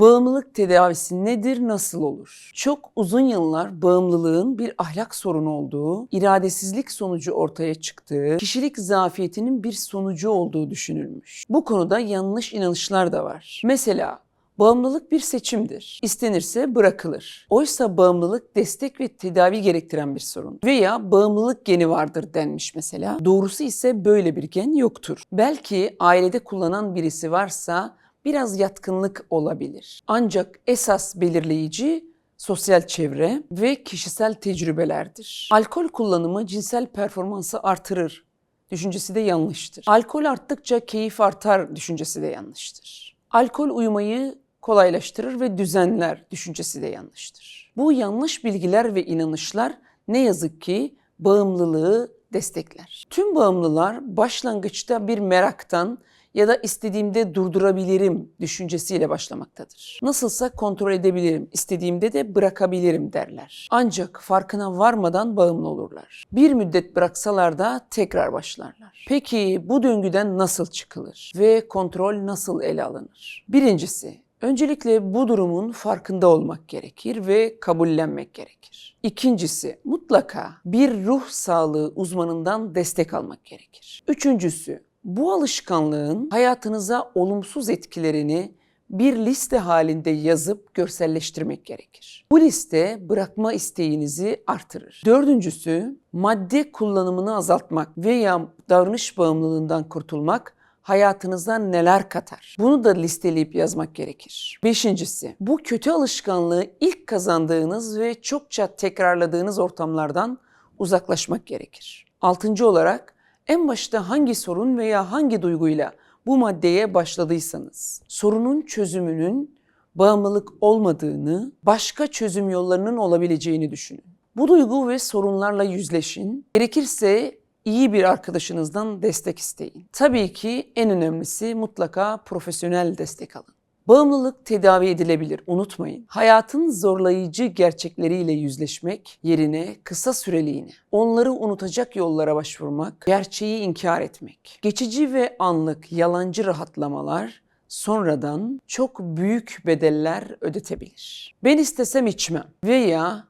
Bağımlılık tedavisi nedir, nasıl olur? Çok uzun yıllar bağımlılığın bir ahlak sorunu olduğu, iradesizlik sonucu ortaya çıktığı, kişilik zafiyetinin bir sonucu olduğu düşünülmüş. Bu konuda yanlış inanışlar da var. Mesela Bağımlılık bir seçimdir. İstenirse bırakılır. Oysa bağımlılık destek ve tedavi gerektiren bir sorun. Veya bağımlılık geni vardır denmiş mesela. Doğrusu ise böyle bir gen yoktur. Belki ailede kullanan birisi varsa biraz yatkınlık olabilir. Ancak esas belirleyici sosyal çevre ve kişisel tecrübelerdir. Alkol kullanımı cinsel performansı artırır düşüncesi de yanlıştır. Alkol arttıkça keyif artar düşüncesi de yanlıştır. Alkol uyumayı kolaylaştırır ve düzenler düşüncesi de yanlıştır. Bu yanlış bilgiler ve inanışlar ne yazık ki bağımlılığı destekler. Tüm bağımlılar başlangıçta bir meraktan ya da istediğimde durdurabilirim düşüncesiyle başlamaktadır. Nasılsa kontrol edebilirim, istediğimde de bırakabilirim derler. Ancak farkına varmadan bağımlı olurlar. Bir müddet bıraksalar da tekrar başlarlar. Peki bu döngüden nasıl çıkılır ve kontrol nasıl ele alınır? Birincisi, Öncelikle bu durumun farkında olmak gerekir ve kabullenmek gerekir. İkincisi, mutlaka bir ruh sağlığı uzmanından destek almak gerekir. Üçüncüsü, bu alışkanlığın hayatınıza olumsuz etkilerini bir liste halinde yazıp görselleştirmek gerekir. Bu liste bırakma isteğinizi artırır. Dördüncüsü, madde kullanımını azaltmak veya davranış bağımlılığından kurtulmak hayatınıza neler katar? Bunu da listeleyip yazmak gerekir. Beşincisi, bu kötü alışkanlığı ilk kazandığınız ve çokça tekrarladığınız ortamlardan uzaklaşmak gerekir. Altıncı olarak, en başta hangi sorun veya hangi duyguyla bu maddeye başladıysanız, sorunun çözümünün bağımlılık olmadığını, başka çözüm yollarının olabileceğini düşünün. Bu duygu ve sorunlarla yüzleşin. Gerekirse iyi bir arkadaşınızdan destek isteyin. Tabii ki en önemlisi mutlaka profesyonel destek alın. Bağımlılık tedavi edilebilir, unutmayın. Hayatın zorlayıcı gerçekleriyle yüzleşmek yerine kısa süreliğine onları unutacak yollara başvurmak, gerçeği inkar etmek. Geçici ve anlık yalancı rahatlamalar sonradan çok büyük bedeller ödetebilir. Ben istesem içmem veya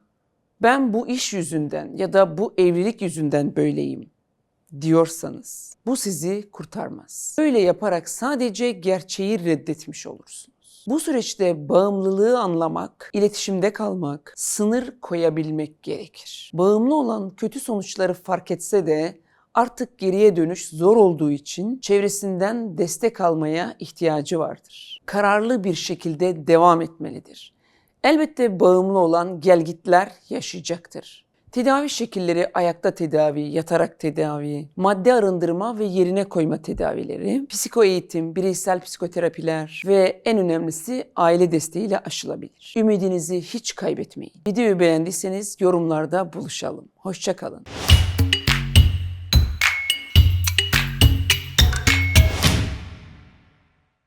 ben bu iş yüzünden ya da bu evlilik yüzünden böyleyim diyorsanız bu sizi kurtarmaz. Böyle yaparak sadece gerçeği reddetmiş olursunuz. Bu süreçte bağımlılığı anlamak, iletişimde kalmak, sınır koyabilmek gerekir. Bağımlı olan kötü sonuçları fark etse de artık geriye dönüş zor olduğu için çevresinden destek almaya ihtiyacı vardır. Kararlı bir şekilde devam etmelidir. Elbette bağımlı olan gelgitler yaşayacaktır. Tedavi şekilleri ayakta tedavi, yatarak tedavi, madde arındırma ve yerine koyma tedavileri, psiko eğitim, bireysel psikoterapiler ve en önemlisi aile desteğiyle aşılabilir. Ümidinizi hiç kaybetmeyin. Videoyu beğendiyseniz yorumlarda buluşalım. Hoşçakalın.